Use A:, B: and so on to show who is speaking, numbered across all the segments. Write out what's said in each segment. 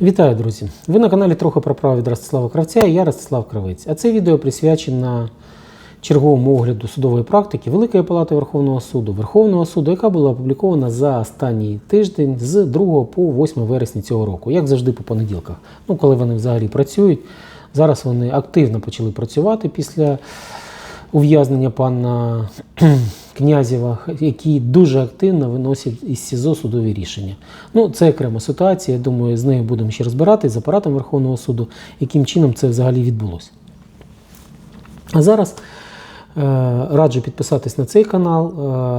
A: Вітаю, друзі! Ви на каналі трохи про право від Ростислава Кравця я Ростислав Кравець. А це відео присвячено черговому огляду судової практики Великої Палати Верховного суду, Верховного суду, яка була опублікована за останній тиждень з 2 по 8 вересня цього року, як завжди по понеділках. Ну, коли вони взагалі працюють. Зараз вони активно почали працювати після ув'язнення пана Князєва, який дуже активно виносить із СІЗО судові рішення. Ну, це окрема ситуація. Я думаю, з нею будемо ще розбиратись з апаратом Верховного суду, яким чином це взагалі відбулося. А зараз е, раджу підписатись на цей канал.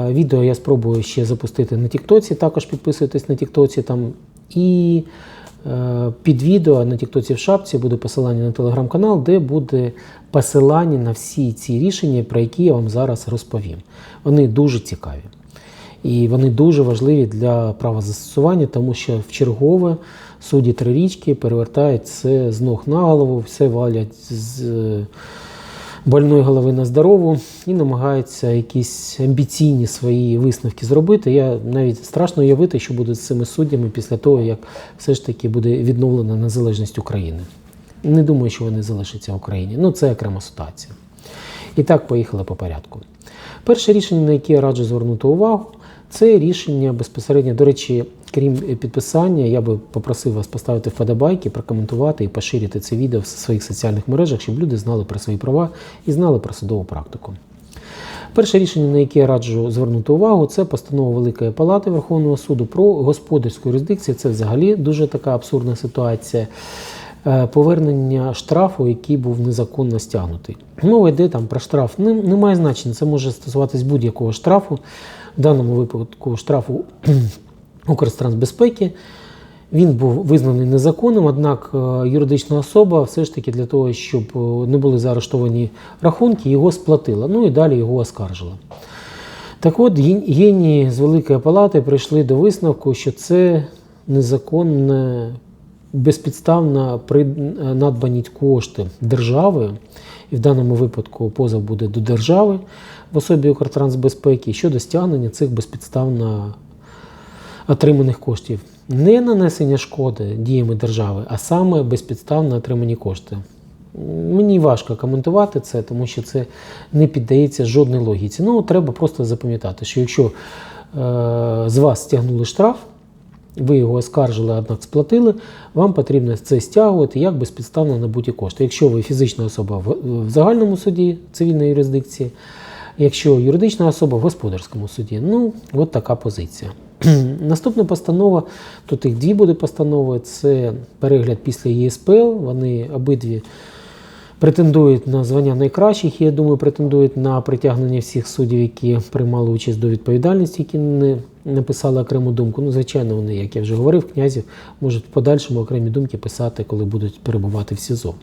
A: Е, відео я спробую ще запустити на Тіктоці, також підписуйтесь на Тіктоці там. І під відео на Тіктоці в шапці буде посилання на телеграм-канал, де буде посилання на всі ці рішення, про які я вам зараз розповім. Вони дуже цікаві. І вони дуже важливі для права застосування, тому що в чергове судді трирічки перевертають все з ног на голову, все валять з е, больної голови на здорову і намагаються якісь амбіційні свої висновки зробити. Я навіть страшно уявити, що буде з цими суддями після того, як все ж таки буде відновлена незалежність України. Не думаю, що вони залишаться в Україні. Ну, це окрема ситуація. І так, поїхали по порядку. Перше рішення, на яке я раджу звернути увагу, це рішення безпосередньо, до речі, крім підписання, я би попросив вас поставити вподобайки, прокоментувати і поширити це відео в своїх соціальних мережах, щоб люди знали про свої права і знали про судову практику. Перше рішення, на яке я раджу звернути увагу, це постанова Великої Палати Верховного суду про господарську юрисдикцію. Це взагалі дуже така абсурдна ситуація. Е, Повернення штрафу, який був незаконно стягнутий. Мова йде там про штраф. Не, не має значення, це може стосуватись будь-якого штрафу. В даному випадку штрафу Укртрансбезпеки. Він був визнаний незаконним, однак е, юридична особа все ж таки для того, щоб е, не були заарештовані рахунки, його сплатила. Ну і далі його оскаржила. Так от, ген- генії з Великої Палати прийшли до висновку, що це незаконне, безпідставно прид- надбані кошти держави, і в даному випадку позов буде до держави в особі Укртрансбезпеки щодо стягнення цих безпідставно отриманих коштів. Не нанесення шкоди діями держави, а саме безпідставно отримані кошти. Мені важко коментувати це, тому що це не піддається жодній логіці. Ну, треба просто запам'ятати, що якщо е, з вас стягнули штраф, ви його оскаржили, однак сплатили, вам потрібно це стягувати як безпідставно набуті кошти. Якщо ви фізична особа в, загальному суді цивільної юрисдикції, якщо юридична особа в господарському суді. Ну, от така позиція. Наступна постанова, тут їх дві буде постанови, це перегляд після ЄСПЛ. Вони обидві претендують на звання найкращих, і я думаю, претендують на притягнення всіх суддів, які приймали участь до відповідальності, які не написали окрему думку. Ну, звичайно, вони, як я вже говорив, князів можуть в подальшому окремі думки писати, коли будуть перебувати в СІЗО.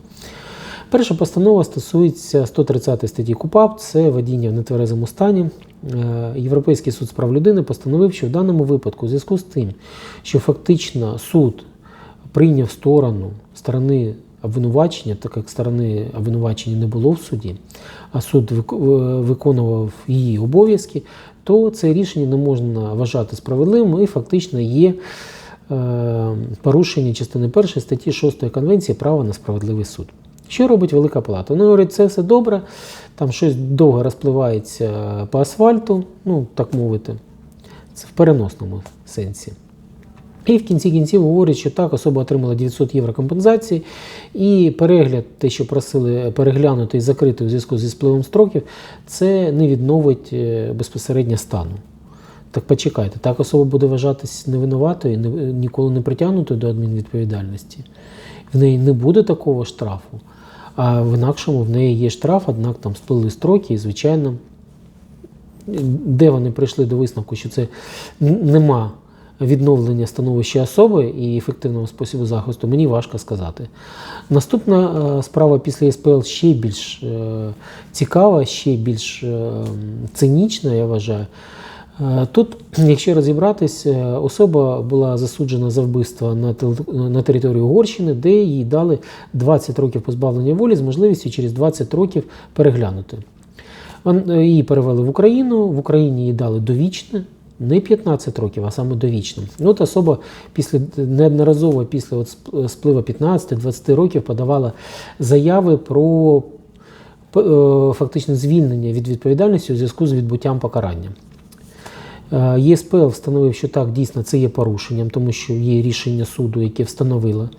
A: Перша постанова стосується 130 статті КУПАП, це водіння в нетверезому стані. Е, Європейський суд з прав людини постановив, що в даному випадку, у зв'язку з тим, що фактично суд прийняв сторону сторони обвинувачення, так як сторони обвинувачення не було в суді, а суд виконував її обов'язки, то це рішення не можна вважати справедливим і фактично є е, порушення частини 1 статті 6 Конвенції права на справедливий суд. Що робить Велика Палата? Ну, говорить, це все добре, там щось довго розпливається по асфальту, ну так мовити, це в переносному сенсі. І в кінці кінців говорять, що так, особа отримала 900 євро компенсації, і перегляд, те, що просили переглянути і закрити у зв'язку зі спливом строків, це не відновить е, безпосередньо стану. Так почекайте, так особа буде вважатись невинуватою, не- ніколи не притягнутою до адмінвідповідальності. В неї не буде такого штрафу, а в інакшому в неї є штраф, однак там сплили строки, і, звичайно, де вони прийшли до висновку, що це нема відновлення становища особи і ефективного способу захисту, мені важко сказати. Наступна е, справа після СПЛ ще більш е, цікава, ще більш е, цинічна, я вважаю. Тут, якщо розібратись, особа була засуджена за вбивство на, на території Угорщини, де їй дали 20 років позбавлення волі з можливістю через 20 років переглянути. Її перевели в Україну, в Україні їй дали довічне Не 15 років, а саме довічно. Ну, От особа після неодноразово після от сп- спливу 15-20 років подавала заяви про е, фактичне звільнення від відповідальності у зв'язку з відбуттям покарання. Е, ЄСПЛ встановив, що так, дійсно це є порушенням, тому що є рішення суду, яке встановило.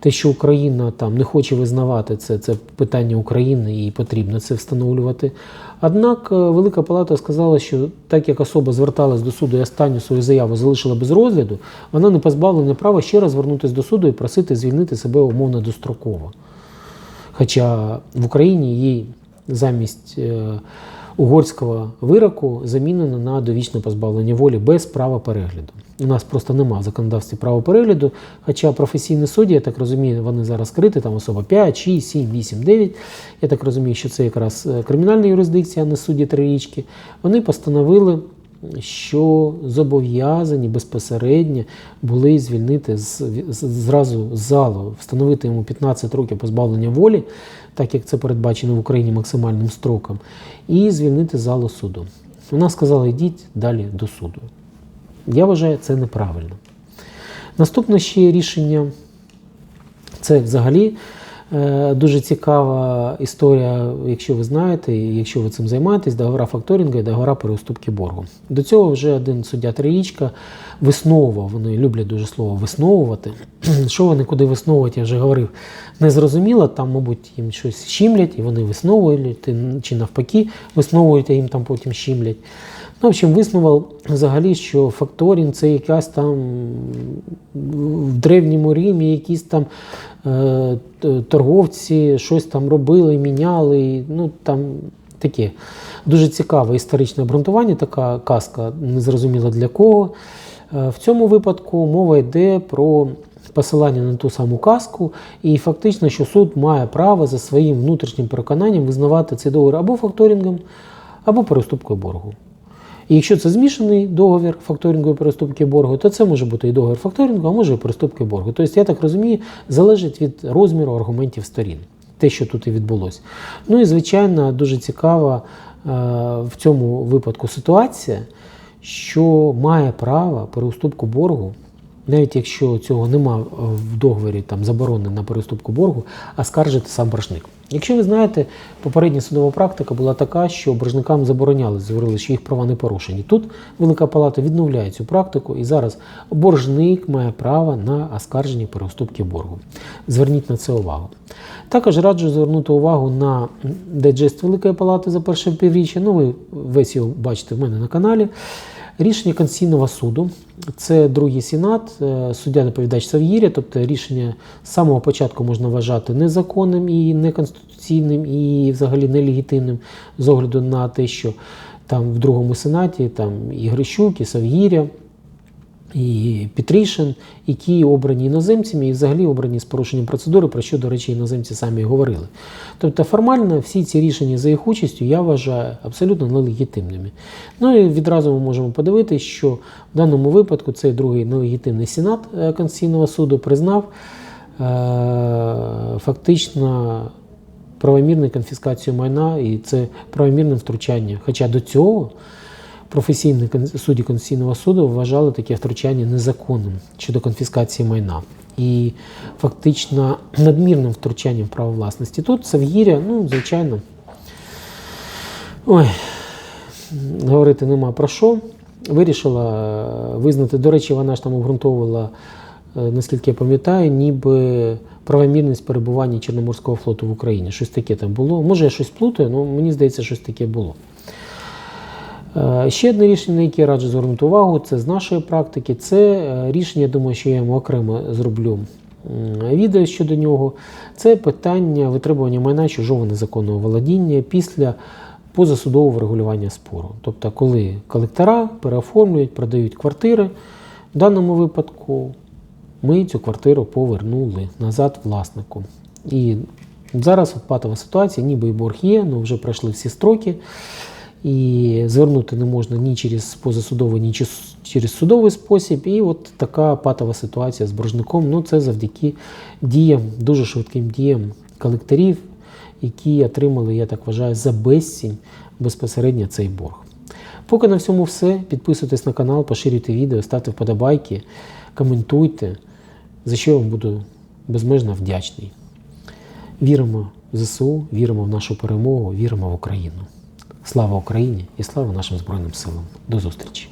A: Те, що Україна там не хоче визнавати це, це питання України і потрібно це встановлювати. Однак е, Велика Палата сказала, що так як особа зверталась до суду і останню свою заяву залишила без розгляду, вона не позбавлена права ще раз звернутися до суду і просити звільнити себе умовно достроково. Хоча в Україні їй замість е, угорського вироку замінено на довічне позбавлення волі без права перегляду. У нас просто нема в законодавстві права перегляду. Хоча професійні судді, я так розумію, вони зараз крити, там особа 5, 6, 7, 8, 9. Я так розумію, що це якраз е, кримінальна юрисдикція, а не судді трирічки. Вони постановили що зобов'язані безпосередньо були звільнити з, з- зразу з залу, встановити йому 15 років позбавлення волі, так як це передбачено в Україні максимальним строком, і звільнити залу суду. Вона сказала, йдіть далі до суду. Я вважаю, це неправильно. Наступне ще рішення це взагалі дуже цікава історія, якщо ви знаєте, якщо ви цим займаєтесь, договора факторингу і договора переуступки боргу. До цього вже один суддя Троїчка висновував, вони люблять дуже слово висновувати. Що вони куди висновують, я вже говорив, не зрозуміло, там, мабуть, їм щось щімлять, і вони висновують, чи навпаки, висновують, а їм там потім щімлять. Ну, в общем, висновив взагалі, що факторинг це якась там в древньому Римі якісь там е, торговці щось там робили, міняли. Ну там таке дуже цікаве історичне обґрунтування, така казка, незрозуміла для кого. Е, В цьому випадку мова йде про посилання на ту саму казку, і фактично, що суд має право за своїм внутрішнім переконанням визнавати цей договір або факторингом, або переступкою боргу. І якщо це змішаний договір факторингу і переступки боргу, то це може бути і договір факторингу, а може і переступки боргу. Тобто, я так розумію, залежить від розміру аргументів сторін, те, що тут і відбулося. Ну і звичайно, дуже цікава е, в цьому випадку ситуація, що має право переуступку боргу. Навіть якщо цього нема в договорі там заборони на переступку боргу, а скаржити сам боржник. Якщо ви знаєте, попередня судова практика була така, що боржникам забороняли, говорили, що їх права не порушені. Тут Велика Палата відновляє цю практику, і зараз боржник має право на оскарження переступки боргу. Зверніть на це увагу. Також раджу звернути увагу на дайджест Великої Палати за перше півріччя. Ну, ви весь його бачите в мене на каналі. Рішення Конституційного суду це другий сенат, е, суддя доповідач Сав'єрі, тобто рішення з самого початку можна вважати незаконним і неконституційним, і взагалі нелегітимним з огляду на те, що там в другому сенаті там і Грищук, і Сав'їря, і Петрішин, які обрані іноземцями і взагалі обрані з порушенням процедури, про що, до речі, іноземці самі і говорили. Тобто формально всі ці рішення за їх участю я вважаю абсолютно нелегітимними. Ну і відразу ми можемо подивитися, що в даному випадку цей другий нелегітимний сенат е, Конституційного суду признав е, фактично правомірну конфіскацію майна, і це правомірне втручання. Хоча до цього професійні судді Конституційного суду вважали таке втручання незаконним щодо конфіскації майна. І фактично надмірним втручанням в право власності. Тут Савгіря, ну, звичайно, ой, говорити нема про що. Вирішила е, визнати, до речі, вона ж там обґрунтовувала, е, наскільки я пам'ятаю, ніби правомірність перебування Чорноморського флоту в Україні. Щось таке там було. Може, я щось плутаю, але мені здається, щось таке було. Е, Ще одне рішення, на яке я раджу звернути увагу, це з нашої практики. Це е, рішення, я думаю, що я йому окремо зроблю відео щодо нього. Це питання витребування майна чужого незаконного володіння після позасудового врегулювання спору. Тобто, коли колектора переоформлюють, продають квартири, в даному випадку ми цю квартиру повернули назад власнику. І зараз от патова ситуація, ніби і борг є, але вже пройшли всі строки. І звернути не можна ні через позасудовий, ні через- судовий спосіб. І от така патова ситуація з боржником. Ну це завдяки діям, дуже швидким діям колекторів, які отримали, я так вважаю, за безцінь безпосередньо цей борг. Поки на всьому все. Підписуйтесь на канал, поширюйте відео, ставте вподобайки, коментуйте, за що я вам буду безмежно вдячний. Віримо в ЗСУ, віримо в нашу перемогу, віримо в Україну. Слава Україні і слава нашим Збройним силам. До зустрічі!